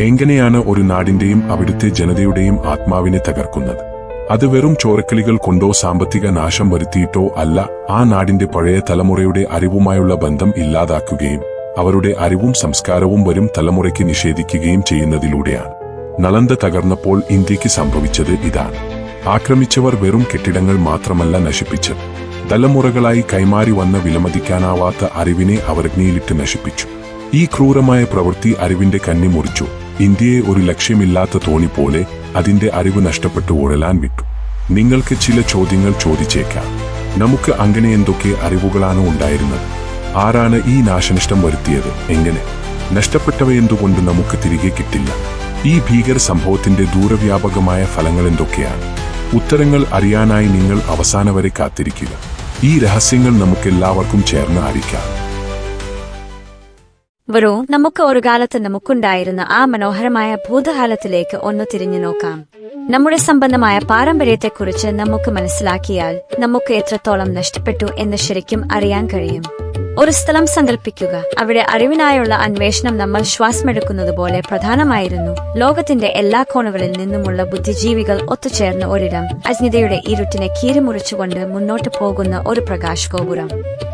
എങ്ങനെയാണ് ഒരു നാടിന്റെയും അവിടുത്തെ ജനതയുടെയും ആത്മാവിനെ തകർക്കുന്നത്? അത് വെറും ചോരക്കളികൾ കൊണ്ടോ സാമ്പത്തിക നാശം വരുത്തിയിട്ടോ അല്ല ആ നാടിന്റെ പഴയ തലമുറയുടെ അറിവുമായുള്ള ബന്ധം ഇല്ലാതാക്കുകയും അവരുടെ അറിവും സംസ്കാരവും വരും തലമുറയ്ക്ക് നിഷേധിക്കുകയും ചെയ്യുന്നതിലൂടെയാണ്. നളന്ത തകർന്നപ്പോൾ ഇന്ത്യയ്ക്ക് സംഭവിച്ചത് ഇതാണ്. ആക്രമിച്ചവർ വെറും കെട്ടിടങ്ങൾ മാത്രമല്ല നശിപ്പിച്ചത്. തലമുറകളായി കൈമാറി വന്ന വിലമതിക്കാനാവാത്ത അറിവിനെ അവർ അവരഗ്നിയിലിട്ട് നശിപ്പിച്ചു. ഈ ക്രൂരമായ പ്രവൃത്തി അറിവിന്റെ കന്നി മുറിച്ചു. ഇന്ത്യയെ ഒരു ലക്ഷ്യമില്ലാത്ത തോണി പോലെ അതിന്റെ അറിവ് നഷ്ടപ്പെട്ടു ഉഴലാൻ വിട്ടു. നിങ്ങൾക്ക് ചില ചോദ്യങ്ങൾ ചോദിച്ചേക്കാം. നമുക്ക് അങ്ങനെ എന്തൊക്കെ അറിവുകളാണ് ഉണ്ടായിരുന്നത്? ആരാണ് ഈ നാശനഷ്ടം വരുത്തിയത്? എങ്ങനെ? നഷ്ടപ്പെട്ടവയെന്തുകൊണ്ട് നമുക്ക് തിരികെ കിട്ടില്ല? ഈ ഭീകര സംഭവത്തിന്റെ ദൂരവ്യാപകമായ ഫലങ്ങൾ എന്തൊക്കെയാണ്? ഉത്തരങ്ങൾ അറിയാനായി നിങ്ങൾ അവസാന വരെ കാത്തിരിക്കുക. ഈ രഹസ്യങ്ങൾ നമുക്കെല്ലാവർക്കും ചേർന്ന് അറിയിക്കാം വരൂ നമുക്ക് ഒരു കാലത്ത് നമുക്കുണ്ടായിരുന്ന ആ മനോഹരമായ ഭൂതകാലത്തിലേക്ക് ഒന്ന് തിരിഞ്ഞു നോക്കാം. നമ്മുടെ സംബന്ധമായ പാരമ്പര്യത്തെക്കുറിച്ച് നമുക്ക് മനസ്സിലാക്കിയാൽ നമുക്ക് എത്രത്തോളം നഷ്ടപ്പെട്ടു എന്ന് ശരിക്കും അറിയാൻ കഴിയും. ഒരു സ്ഥലം സങ്കല്പിക്കുക അവിടെ അറിവിനായുള്ള അന്വേഷണം നമ്മൾ ശ്വാസമെടുക്കുന്നത് പോലെ പ്രധാനമായിരുന്നു. ലോകത്തിന്റെ എല്ലാ കോണുകളിൽ നിന്നുമുള്ള ബുദ്ധിജീവികൾ ഒത്തുചേർന്ന ഒരിടം. അജ്ഞതയുടെ ഇരുട്ടിനെ കീറിമുറിച്ചുകൊണ്ട് മുന്നോട്ട് പോകുന്ന ഒരു പ്രകാശ് ഗോപുരം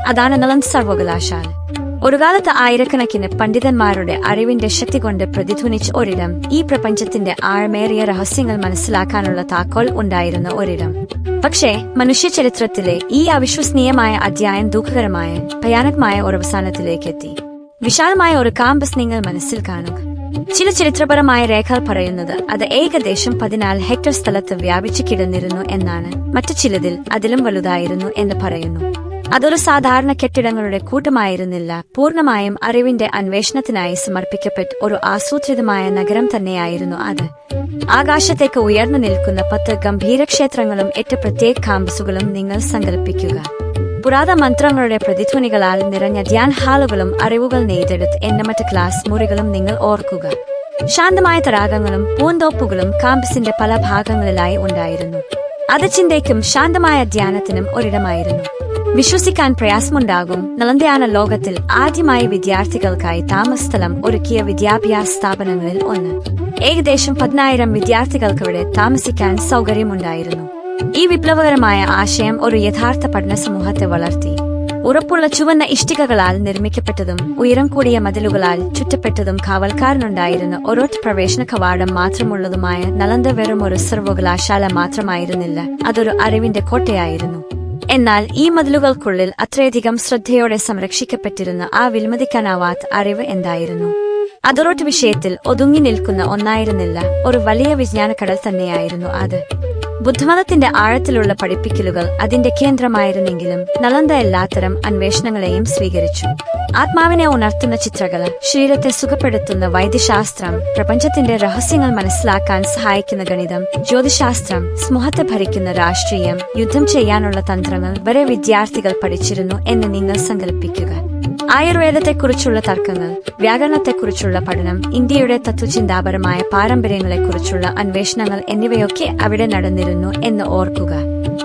അതാണ് നളൻ സർവകലാശാല ഒരു കാലത്ത് ആയിരക്കണക്കിന് പണ്ഡിതന്മാരുടെ അറിവിന്റെ ശക്തി കൊണ്ട് പ്രതിധ്വനിച്ച ഒരിടം ഈ പ്രപഞ്ചത്തിന്റെ ആഴമേറിയ രഹസ്യങ്ങൾ മനസ്സിലാക്കാനുള്ള താക്കോൽ ഉണ്ടായിരുന്ന ഒരിടം. പക്ഷേ മനുഷ്യ ചരിത്രത്തിലെ ഈ അവിശ്വസനീയമായ അധ്യായം ദുഃഖകരമായ ഭയാനകമായ ഒരു അവസാനത്തിലേക്ക് എത്തി വിശാലമായ ഒരു കാമ്പസ് നിങ്ങൾ മനസ്സിൽ കാണുക ചില ചരിത്രപരമായ രേഖകൾ പറയുന്നത് അത് ഏകദേശം പതിനാല് ഹെക്ടർ സ്ഥലത്ത് വ്യാപിച്ചു കിടന്നിരുന്നു എന്നാണ്. മറ്റു ചിലതിൽ അതിലും വലുതായിരുന്നു എന്ന് പറയുന്നു. അതൊരു സാധാരണ കെട്ടിടങ്ങളുടെ കൂട്ടമായിരുന്നില്ല. പൂർണമായും അറിവിന്റെ അന്വേഷണത്തിനായി സമർപ്പിക്കപ്പെട്ട ഒരു ആസൂത്രിതമായ നഗരം തന്നെയായിരുന്നു അത്. ആകാശത്തേക്ക് ഉയർന്നു നിൽക്കുന്ന പത്ത് ഗംഭീര ക്ഷേത്രങ്ങളും എട്ട് പ്രത്യേക കാമ്പസുകളും നിങ്ങൾ സങ്കല്പിക്കുക പുരാത മന്ത്രങ്ങളുടെ പ്രതിധ്വനികളാൽ നിറഞ്ഞ ധ്യാൻ ഹാളുകളും അറിവുകൾ നെയ്തെടുത്ത് എണ്ണമറ്റ ക്ലാസ് മുറികളും നിങ്ങൾ ഓർക്കുക. ശാന്തമായ തടാകങ്ങളും പൂന്തോപ്പുകളും കാമ്പസിന്റെ പല ഭാഗങ്ങളിലായി ഉണ്ടായിരുന്നു. അത് ചിന്തയ്ക്കും ശാന്തമായ ധ്യാനത്തിനും ഒരിടമായിരുന്നു. വിശ്വസിക്കാൻ പ്രയാസമുണ്ടാകും. നളന്തയാന ലോകത്തിൽ ആദ്യമായി വിദ്യാർത്ഥികൾക്കായി താമസസ്ഥലം ഒരുക്കിയ വിദ്യാഭ്യാസ സ്ഥാപനങ്ങളിൽ ഒന്ന്. ഏകദേശം പതിനായിരം വിദ്യാർത്ഥികൾക്കിവിടെ താമസിക്കാൻ സൗകര്യമുണ്ടായിരുന്നു. ഈ വിപ്ലവകരമായ ആശയം ഒരു യഥാർത്ഥ പഠന സമൂഹത്തെ വളർത്തി. ഉറപ്പുള്ള ചുവന്ന ഇഷ്ടികകളാൽ നിർമ്മിക്കപ്പെട്ടതും ഉയരം കൂടിയ മതിലുകളാൽ ചുറ്റപ്പെട്ടതും കാവൽക്കാരനുണ്ടായിരുന്ന ഒരൊറ്റ പ്രവേശന കവാടം മാത്രമുള്ളതുമായ നളന്ദ വെറും ഒരു സർവകലാശാല മാത്രമായിരുന്നില്ല. അതൊരു അറിവിന്റെ കോട്ടയായിരുന്നു. എന്നാൽ ഈ മതിലുകൾക്കുള്ളിൽ അത്രയധികം ശ്രദ്ധയോടെ സംരക്ഷിക്കപ്പെട്ടിരുന്ന ആ വിൽമതിക്കാനാവാത്ത അറിവ് എന്തായിരുന്നു? അതറോട്ട് വിഷയത്തിൽ ഒതുങ്ങി നിൽക്കുന്ന ഒന്നായിരുന്നില്ല. ഒരു വലിയ വിജ്ഞാനക്കടൽ തന്നെയായിരുന്നു അത്. ബുദ്ധമതത്തിന്റെ ആഴത്തിലുള്ള പഠിപ്പിക്കലുകൾ അതിന്റെ കേന്ദ്രമായിരുന്നെങ്കിലും നളന്ദ എല്ലാത്തരം അന്വേഷണങ്ങളെയും സ്വീകരിച്ചു. ആത്മാവിനെ ഉണർത്തുന്ന ചിത്രകല ശരീരത്തെ സുഖപ്പെടുത്തുന്ന വൈദ്യശാസ്ത്രം പ്രപഞ്ചത്തിന്റെ രഹസ്യങ്ങൾ മനസ്സിലാക്കാൻ സഹായിക്കുന്ന ഗണിതം ജ്യോതിശാസ്ത്രം സ്മുഹത്തെ ഭരിക്കുന്ന രാഷ്ട്രീയം യുദ്ധം ചെയ്യാനുള്ള തന്ത്രങ്ങൾ വരെ വിദ്യാർത്ഥികൾ പഠിച്ചിരുന്നു എന്ന് നിങ്ങൾ സങ്കല്പിക്കുക ആയുർവേദത്തെക്കുറിച്ചുള്ള തർക്കങ്ങൾ വ്യാകരണത്തെക്കുറിച്ചുള്ള പഠനം ഇന്ത്യയുടെ തത്വചിന്താപരമായ പാരമ്പര്യങ്ങളെക്കുറിച്ചുള്ള അന്വേഷണങ്ങൾ എന്നിവയൊക്കെ അവിടെ നടന്നിരുന്നു എന്ന് ഓർക്കുക.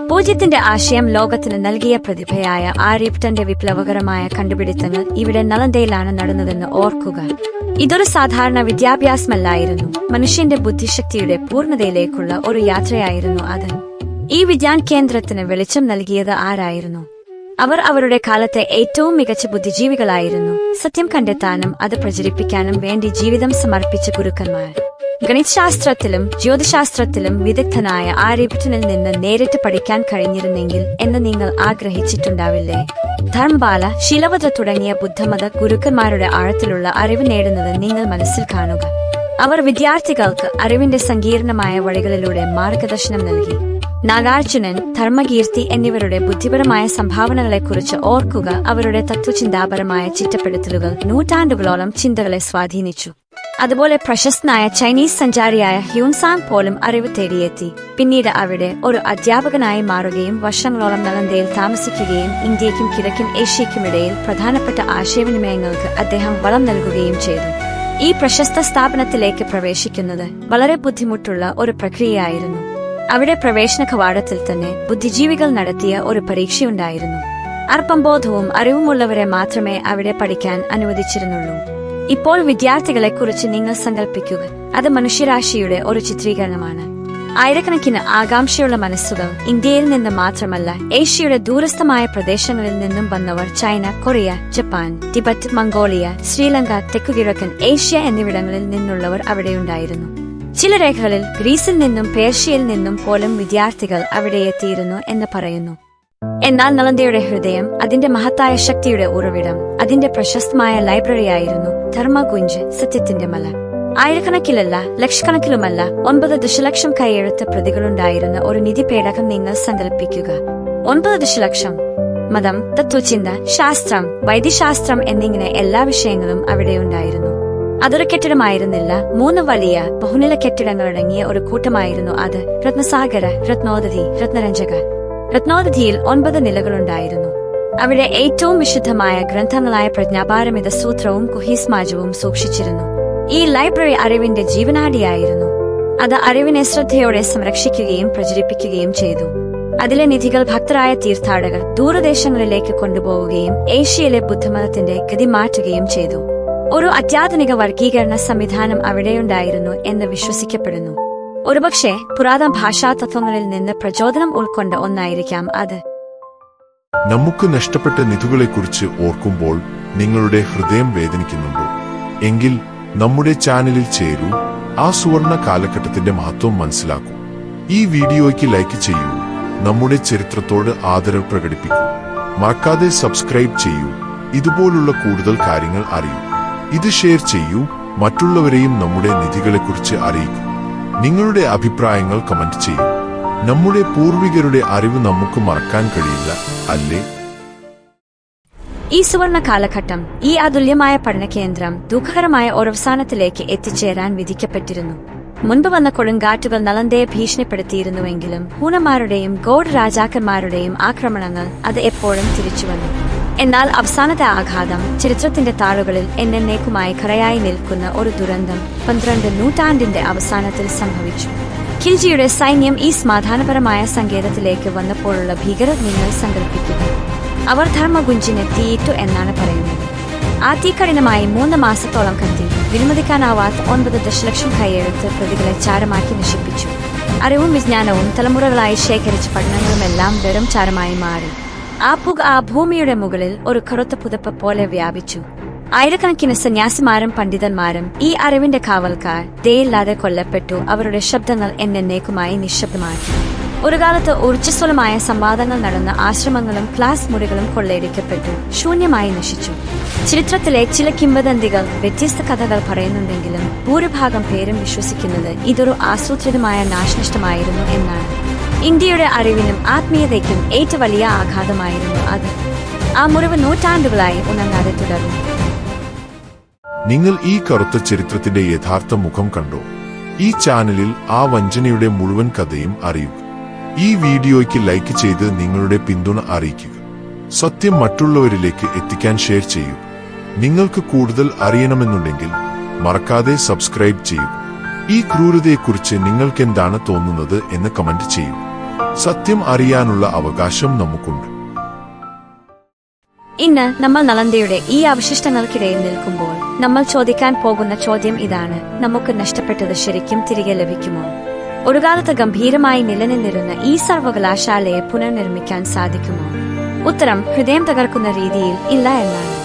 പൂജ്യത്തിന്റെ ആശയം ലോകത്തിന് നൽകിയ പ്രതിഭയായ ആര്യപ്റ്റന്റെ വിപ്ലവകരമായ കണ്ടുപിടുത്തങ്ങൾ ഇവിടെ നളന്തയിലാണ് നടന്നതെന്ന് ഓർക്കുക. ഇതൊരു സാധാരണ വിദ്യാഭ്യാസമല്ലായിരുന്നു. മനുഷ്യന്റെ ബുദ്ധിശക്തിയുടെ പൂർണതയിലേക്കുള്ള ഒരു യാത്രയായിരുന്നു അത്. ഈ വിജ്ഞാൻ കേന്ദ്രത്തിന് വെളിച്ചം നൽകിയത് ആരായിരുന്നു? അവർ അവരുടെ കാലത്തെ ഏറ്റവും മികച്ച ബുദ്ധിജീവികളായിരുന്നു. സത്യം കണ്ടെത്താനും അത് പ്രചരിപ്പിക്കാനും വേണ്ടി ജീവിതം സമർപ്പിച്ച ഗുരുക്കന്മാർ. ഗണിതശാസ്ത്രത്തിലും ജ്യോതിശാസ്ത്രത്തിലും വിദഗ്ധനായ ആര്യഭട്ടനിൽ നിന്ന് നേരിട്ട് പഠിക്കാൻ കഴിഞ്ഞിരുന്നെങ്കിൽ എന്ന് നിങ്ങൾ ആഗ്രഹിച്ചിട്ടുണ്ടാവില്ലേ? ധർമ്മബാല ശിലവത തുടങ്ങിയ ബുദ്ധമത ഗുരുക്കന്മാരുടെ ആഴത്തിലുള്ള അറിവ് നേടുന്നത് നിങ്ങൾ മനസ്സിൽ കാണുക. അവർ വിദ്യാർത്ഥികൾക്ക് അറിവിന്റെ സങ്കീർണമായ വഴികളിലൂടെ മാർഗദർശനം നൽകി. നാഗാർജുനൻ ധർമ്മകീർത്തി എന്നിവരുടെ ബുദ്ധിപരമായ സംഭാവനകളെക്കുറിച്ച് ഓർക്കുക അവരുടെ തത്വചിന്താപരമായ ചിട്ടപ്പെടുത്തലുകൾ നൂറ്റാണ്ടുകളോളം ചിന്തകളെ സ്വാധീനിച്ചു. അതുപോലെ പ്രശസ്തനായ ചൈനീസ് സഞ്ചാരിയായ ഹ്യൂൻസാങ് പോലും അറിവ് തേടിയെത്തി. പിന്നീട് അവിടെ ഒരു അധ്യാപകനായി മാറുകയും വർഷങ്ങളോളം നളന്തയിൽ താമസിക്കുകയും ഇന്ത്യയ്ക്കും കിഴക്കൻ ഏഷ്യയ്ക്കുമിടയിൽ പ്രധാനപ്പെട്ട ആശയവിനിമയങ്ങൾക്ക് അദ്ദേഹം വളം നൽകുകയും ചെയ്തു. ഈ പ്രശസ്ത സ്ഥാപനത്തിലേക്ക് പ്രവേശിക്കുന്നത് വളരെ ബുദ്ധിമുട്ടുള്ള ഒരു പ്രക്രിയയായിരുന്നു. അവിടെ പ്രവേശന കവാടത്തിൽ തന്നെ ബുദ്ധിജീവികൾ നടത്തിയ ഒരു പരീക്ഷയുണ്ടായിരുന്നു. അർപ്പംബോധവും അറിവുമുള്ളവരെ മാത്രമേ അവിടെ പഠിക്കാൻ അനുവദിച്ചിരുന്നുള്ളൂ. ഇപ്പോൾ വിദ്യാർത്ഥികളെ കുറിച്ച് നിങ്ങൾ സങ്കല്പിക്കുക അത് മനുഷ്യരാശിയുടെ ഒരു ചിത്രീകരണമാണ്. ആയിരക്കണക്കിന് ആകാംക്ഷയുള്ള മനസ്സുകൾ ഇന്ത്യയിൽ നിന്ന് മാത്രമല്ല ഏഷ്യയുടെ ദൂരസ്ഥമായ പ്രദേശങ്ങളിൽ നിന്നും വന്നവർ China Korea Japan Tibet Mongolia Sri Lanka തെക്കുകിഴക്കൻ ഏഷ്യ എന്നിവിടങ്ങളിൽ നിന്നുള്ളവർ അവിടെയുണ്ടായിരുന്നു. ചില രേഖകളിൽ ഗ്രീസിൽ നിന്നും പേർഷ്യയിൽ നിന്നും പോലും വിദ്യാർത്ഥികൾ അവിടെ എത്തിയിരുന്നു എന്ന് പറയുന്നു. എന്നാൽ നളന്തയുടെ ഹൃദയം അതിന്റെ മഹത്തായ ശക്തിയുടെ ഉറവിടം അതിന്റെ പ്രശസ്തമായ ലൈബ്രറിയായിരുന്നു ധർമ്മകുഞ്ച് സത്യത്തിന്റെ മല. ആയിരക്കണക്കിലല്ല ലക്ഷക്കണക്കിലുമല്ല ഒൻപത് ദശലക്ഷം കൈയെഴുത്ത് പ്രതികളുണ്ടായിരുന്ന ഒരു നിധി പേടകം നിങ്ങൾ സങ്കല്പിക്കുക. ഒൻപത് ദശലക്ഷം. മതം തത്വചിന്ത ശാസ്ത്രം വൈദ്യശാസ്ത്രം എന്നിങ്ങനെ എല്ലാ വിഷയങ്ങളും അവിടെയുണ്ടായിരുന്നു അതൊരു കെട്ടിടമായിരുന്നില്ല. മൂന്ന് വലിയ ബഹുനില കെട്ടിടങ്ങളടങ്ങിയ ഒരു കൂട്ടമായിരുന്നു അത്. രത്നസാഗര രത്നോദധി രത്നരഞ്ജക. രത്നോദധിയിൽ ഒൻപത് നിലകളുണ്ടായിരുന്നു. അവിടെ ഏറ്റവും വിശുദ്ധമായ ഗ്രന്ഥങ്ങളായ പ്രജ്ഞാപാരമിത സൂത്രവും കുഹീസ്മാജവും സൂക്ഷിച്ചിരുന്നു. ഈ ലൈബ്രറി അറിവിന്റെ ജീവനാടിയായിരുന്നു. അത് അറിവിനെ ശ്രദ്ധയോടെ സംരക്ഷിക്കുകയും പ്രചരിപ്പിക്കുകയും ചെയ്തു. അതിലെ നിധികൾ ഭക്തരായ തീർത്ഥാടകർ ദൂരദേശങ്ങളിലേക്ക് കൊണ്ടുപോവുകയും ഏഷ്യയിലെ ബുദ്ധമതത്തിന്റെ ഗതി മാറ്റുകയും ചെയ്തു. ഒരു അത്യാധുനിക വർഗീകരണ സംവിധാനം അവിടെയുണ്ടായിരുന്നു എന്ന് വിശ്വസിക്കപ്പെടുന്നു. ഒരുപക്ഷെ പുരാതന ഭാഷാ തത്വങ്ങളിൽ നിന്ന് പ്രചോദനം ഉൾക്കൊണ്ട ഒന്നായിരിക്കാം അത്. നമുക്ക് നഷ്ടപ്പെട്ട നിധികളെക്കുറിച്ച് ഓർക്കുമ്പോൾ നിങ്ങളുടെ ഹൃദയം വേദനിക്കുന്നുണ്ടോ? എങ്കിൽ നമ്മുടെ ചാനലിൽ ചേരൂ ആ സുവർണ കാലഘട്ടത്തിന്റെ മഹത്വം മനസ്സിലാക്കൂ. ഈ വീഡിയോയ്ക്ക് ലൈക്ക് ചെയ്യൂ നമ്മുടെ ചരിത്രത്തോട് ആദരവ് പ്രകടിപ്പിക്കൂ. മറക്കാതെ സബ്സ്ക്രൈബ് ചെയ്യൂ ഇതുപോലുള്ള കൂടുതൽ കാര്യങ്ങൾ അറിയൂ. ഇത് ഷെയർ ചെയ്യൂ. മറ്റുള്ളവരെയും നമ്മുടെ നിധികളെക്കുറിച്ച് അറിയിക്കൂ. നിങ്ങളുടെ അഭിപ്രായങ്ങൾ കമന്റ് ചെയ്യൂ. നമ്മുടെ പൂർവികരുടെ അറിവ് നമുക്ക് മറക്കാൻ കഴിയില്ല അല്ലേ? ഈ സുവർണ കാലഘട്ടം ഈ അതുല്യമായ പഠന കേന്ദ്രം ദുഃഖകരമായ ഒരവസാനത്തിലേക്ക് എത്തിച്ചേരാൻ വിധിക്കപ്പെട്ടിരുന്നു. മുൻപ് വന്ന കൊടുങ്കാറ്റുകൾ നളന്തയെ ഭീഷണിപ്പെടുത്തിയിരുന്നുവെങ്കിലും ഹൂണന്മാരുടെയും ഗോഡ് രാജാക്കന്മാരുടെയും ആക്രമണങ്ങൾ അത് എപ്പോഴും തിരിച്ചുവന്നു. എന്നാൽ അവസാനത്തെ ആഘാതം ചരിത്രത്തിന്റെ താളുകളിൽ എന്നേക്കുമായി കറയായി നിൽക്കുന്ന ഒരു ദുരന്തം പന്ത്രണ്ട് നൂറ്റാണ്ടിന്റെ അവസാനത്തിൽ സംഭവിച്ചു. ഖിൽജിയുടെ സൈന്യം ഈ സമാധാനപരമായ സങ്കേതത്തിലേക്ക് വന്നപ്പോഴുള്ള ഭീകരർ നിങ്ങൾ സങ്കല്പിക്കുക അവർ ധർമ്മഗുഞ്ചിനെ തീയിട്ടു എന്നാണ് പറയുന്നത്. ആ തീക്കഠിനമായി മൂന്ന് മാസത്തോളം കത്തി. വിലമതിക്കാനാവാത്ത ഒൻപത് ദശലക്ഷം കൈയെഴുത്ത് പ്രതികളെ ചാരമാക്കി നശിപ്പിച്ചു. അറിവും വിജ്ഞാനവും തലമുറകളായി ശേഖരിച്ച പഠനങ്ങളുമെല്ലാം വെറും ചാരമായി മാറി. ആ പുക ആ ഭൂമിയുടെ മുകളിൽ ഒരു കറുത്ത പുതപ്പ് പോലെ വ്യാപിച്ചു. ആയിരക്കണക്കിന് സന്യാസിമാരും പണ്ഡിതന്മാരും ഈ അറിവിന്റെ കാവൽക്കാർ ദയില്ലാതെ കൊല്ലപ്പെട്ടു. അവരുടെ ശബ്ദങ്ങൾ എന്നേക്കുമായി നിശബ്ദമാക്കി. ഒരു കാലത്ത് ഊർജസ്വലമായ സംവാദങ്ങൾ നടന്ന ആശ്രമങ്ങളും ക്ലാസ് മുറികളും കൊള്ളയടിക്കപ്പെട്ടു. ശൂന്യമായി നശിച്ചു. ചരിത്രത്തിലെ ചില കിംവദന്തികൾ വ്യത്യസ്ത കഥകൾ പറയുന്നുണ്ടെങ്കിലും ഭൂരിഭാഗം പേരും വിശ്വസിക്കുന്നത് ഇതൊരു ആസൂത്രിതമായ നാശനഷ്ടമായിരുന്നു എന്നാണ്. ഇന്ത്യയുടെ അറിവിനും ആത്മീയതയ്ക്കും ഏറ്റവും വലിയ ആഘാതമായിരുന്നു അത്. ആ മുറിവ് നൂറ്റാണ്ടുകളായി ഉണങ്ങാതെ തുടർന്നു. നിങ്ങൾ ഈ കറുത്ത ചരിത്രത്തിന്റെ യഥാർത്ഥ മുഖം കണ്ടോ? ഈ ചാനലിൽ ആ വഞ്ചനയുടെ മുഴുവൻ കഥയും അറിയുക. ഈ വീഡിയോയ്ക്ക് ലൈക്ക് ചെയ്ത് നിങ്ങളുടെ പിന്തുണ അറിയിക്കുക. സത്യം മറ്റുള്ളവരിലേക്ക് എത്തിക്കാൻ ഷെയർ ചെയ്യൂ. നിങ്ങൾക്ക് കൂടുതൽ അറിയണമെന്നുണ്ടെങ്കിൽ മറക്കാതെ സബ്സ്ക്രൈബ് ചെയ്യൂ. ഈ ക്രൂരതയെക്കുറിച്ച് നിങ്ങൾക്കെന്താണ് തോന്നുന്നത് എന്ന് കമന്റ് ചെയ്യൂ. സത്യം അറിയാനുള്ള അവകാശം നമുക്കുണ്ട്. ഇന്ന് നമ്മൾ നളന്തയുടെ ഈ അവശിഷ്ടങ്ങൾക്കിടയിൽ നിൽക്കുമ്പോൾ നമ്മൾ ചോദിക്കാൻ പോകുന്ന ചോദ്യം ഇതാണ്. നമുക്ക് നഷ്ടപ്പെട്ടത് ശരിക്കും തിരികെ ലഭിക്കുമോ? ഒരു കാലത്ത് ഗംഭീരമായി നിലനിന്നിരുന്ന ഈ സർവകലാശാലയെ പുനർനിർമ്മിക്കാൻ സാധിക്കുമോ? ഉത്തരം ഹൃദയം തകർക്കുന്ന രീതിയിൽ ഇല്ല എന്നാണ്.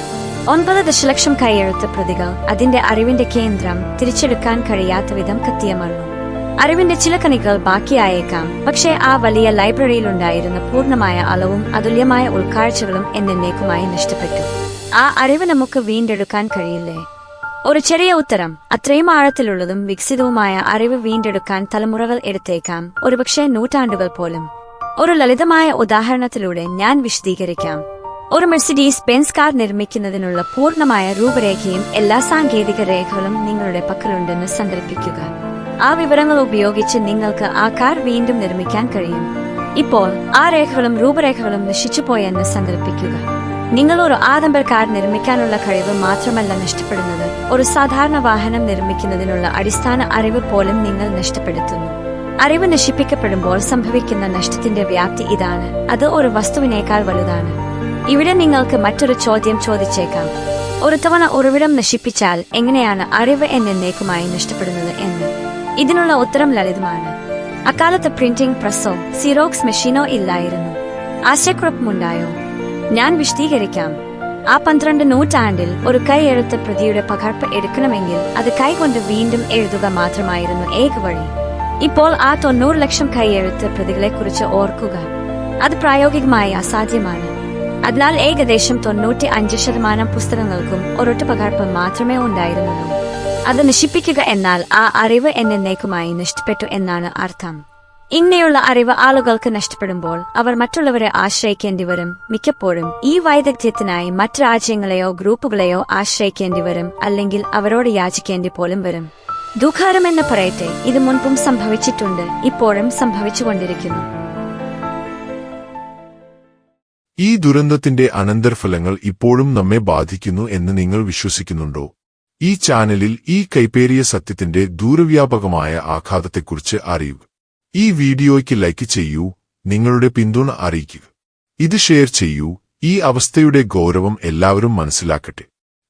ഒൻപത് ദശലക്ഷം കൈയെഴുത്ത് പ്രതികൾ അതിന്റെ അറിവിന്റെ കേന്ദ്രം തിരിച്ചെടുക്കാൻ കഴിയാത്ത വിധം കത്തിയമർന്നു. അറിവിന്റെ ചില കണികൾ ബാക്കിയായേക്കാം. പക്ഷേ ആ വലിയ ലൈബ്രറിയിൽ ഉണ്ടായിരുന്ന പൂർണമായ അളവും അതുല്യമായ ഉൾക്കാഴ്ചകളും എന്നേക്കുമായി നഷ്ടപ്പെട്ടു. ആ അറിവ് നമുക്ക് വീണ്ടെടുക്കാൻ കഴിയില്ലേ? ഒരു ചെറിയ ഉത്തരം. അത്രയും ആഴത്തിലുള്ളതും വികസിതവുമായ അറിവ് വീണ്ടെടുക്കാൻ തലമുറകൾ എടുത്തേക്കാം. ഒരുപക്ഷെ നൂറ്റാണ്ടുകൾ പോലും. ഒരു ലളിതമായ ഉദാഹരണത്തിലൂടെ ഞാൻ വിശദീകരിക്കാം. ഒരു മെഴ്സിഡീസ് ബെൻസ് കാർ നിർമ്മിക്കുന്നതിനുള്ള പൂർണമായ രൂപരേഖയും എല്ലാ സാങ്കേതിക രേഖകളും നിങ്ങളുടെ പക്കലുണ്ടെന്ന് സങ്കല്പിക്കുക ആ വിവരങ്ങൾ ഉപയോഗിച്ച് നിങ്ങൾക്ക് ആ കാർ വീണ്ടും നിർമ്മിക്കാൻ കഴിയും. ഇപ്പോൾ ആ രേഖകളും രൂപരേഖകളും നശിച്ചുപോയെന്ന് സങ്കല്പിക്കുക. നിങ്ങൾ ഒരു ആഡംബര കാർ നിർമ്മിക്കാനുള്ള കഴിവ് മാത്രമല്ല നഷ്ടപ്പെടുന്നത്. ഒരു സാധാരണ വാഹനം നിർമ്മിക്കുന്നതിനുള്ള അടിസ്ഥാന അറിവ് പോലും നിങ്ങൾ നഷ്ടപ്പെടുത്തുന്നു. അറിവ് നശിപ്പിക്കപ്പെടുമ്പോൾ സംഭവിക്കുന്ന നഷ്ടത്തിന്റെ വ്യാപ്തി ഇതാണ്. അത് ഒരു വസ്തുവിനേക്കാൾ വലുതാണ്. ഇവിടെ നിങ്ങൾക്ക് മറ്റൊരു ചോദ്യം ചോദിച്ചേക്കാം. ഒരു തവണ ഉറവിടം നശിപ്പിച്ചാൽ എങ്ങനെയാണ് അറിവ് എന്നേക്കുമായി നഷ്ടപ്പെടുന്നത് എന്ന്? ഇതിനുള്ള ഉത്തരം ലളിതമാണ്. അക്കാലത്ത് പ്രിന്റിംഗ് പ്രസ്സോ സിറോക്സ് മെഷീനോ ഇല്ലായിരുന്നു. ആശയക്കുഴപ്പമുണ്ടായോ? ഞാൻ വിശദീകരിക്കാം. ആ പന്ത്രണ്ട് നൂറ്റാണ്ടിൽ ഒരു കൈയെഴുത്ത് പ്രതിയുടെ പകർപ്പ് എടുക്കണമെങ്കിൽ അത് കൈകൊണ്ട് വീണ്ടും എഴുതുക മാത്രമായിരുന്നു ഏക വഴി. ഇപ്പോൾ ആ തൊണ്ണൂറ് ലക്ഷം കൈയെഴുത്ത് പ്രതികളെക്കുറിച്ച് ഓർക്കുക. അത് പ്രായോഗികമായി അസാധ്യമാണ്. അതിനാൽ ഏകദേശം തൊണ്ണൂറ്റി അഞ്ച് ശതമാനം പുസ്തകങ്ങൾക്കും ഒരൊറ്റ പകർപ്പ് മാത്രമേ ഉണ്ടായിരുന്നുള്ളൂ. അത് നശിപ്പിക്കുക എന്നാൽ ആ അറിവ് എന്നേക്കുമായി നഷ്ടപ്പെട്ടു എന്നാണ് അർത്ഥം. ഇങ്ങനെയുള്ള അറിവ് ആളുകൾക്ക് നഷ്ടപ്പെടുമ്പോൾ അവർ മറ്റുള്ളവരെ ആശ്രയിക്കേണ്ടി വരും. മിക്കപ്പോഴും ഈ വൈദഗ്ധ്യത്തിനായി മറ്റു രാജ്യങ്ങളെയോ ഗ്രൂപ്പുകളെയോ ആശ്രയിക്കേണ്ടി വരും അല്ലെങ്കിൽ അവരോട് യാചിക്കേണ്ടി പോലും വരും. ദുഃഖകരമെന്ന് പറയട്ടെ ഇത് മുൻപും സംഭവിച്ചിട്ടുണ്ട് ഇപ്പോഴും സംഭവിച്ചുകൊണ്ടിരിക്കുന്നു. ഈ ദുരന്തത്തിന്റെ അനന്തരഫലങ്ങൾ ഇപ്പോഴും നമ്മെ ബാധിക്കുന്നു എന്ന് നിങ്ങൾ വിശ്വസിക്കുന്നുണ്ടോ? ഈ ചാനലിൽ ഈ കൈപ്പേറിയ സത്യത്തിന്റെ ദൂരവ്യാപകമായ ആഘാതത്തെക്കുറിച്ച് അറിയുക. ഈ വീഡിയോയ്ക്ക് ലൈക്ക് ചെയ്യൂ നിങ്ങളുടെ പിന്തുണ അറിയിക്കുക. ഇത് ഷെയർ ചെയ്യൂ ഈ അവസ്ഥയുടെ ഗൗരവം എല്ലാവരും മനസ്സിലാക്കട്ടെ.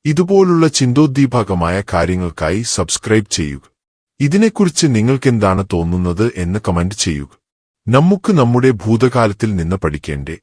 ഇതുപോലുള്ള ചിന്തോദ്ദീപകമായ കാര്യങ്ങൾക്കായി സബ്സ്ക്രൈബ് ചെയ്യുക. ഇതിനെക്കുറിച്ച് നിങ്ങൾക്കെന്താണ് തോന്നുന്നത് എന്ന് കമന്റ് ചെയ്യുക. നമുക്ക് നമ്മുടെ ഭൂതകാലത്തിൽ നിന്ന് പഠിക്കേണ്ടേ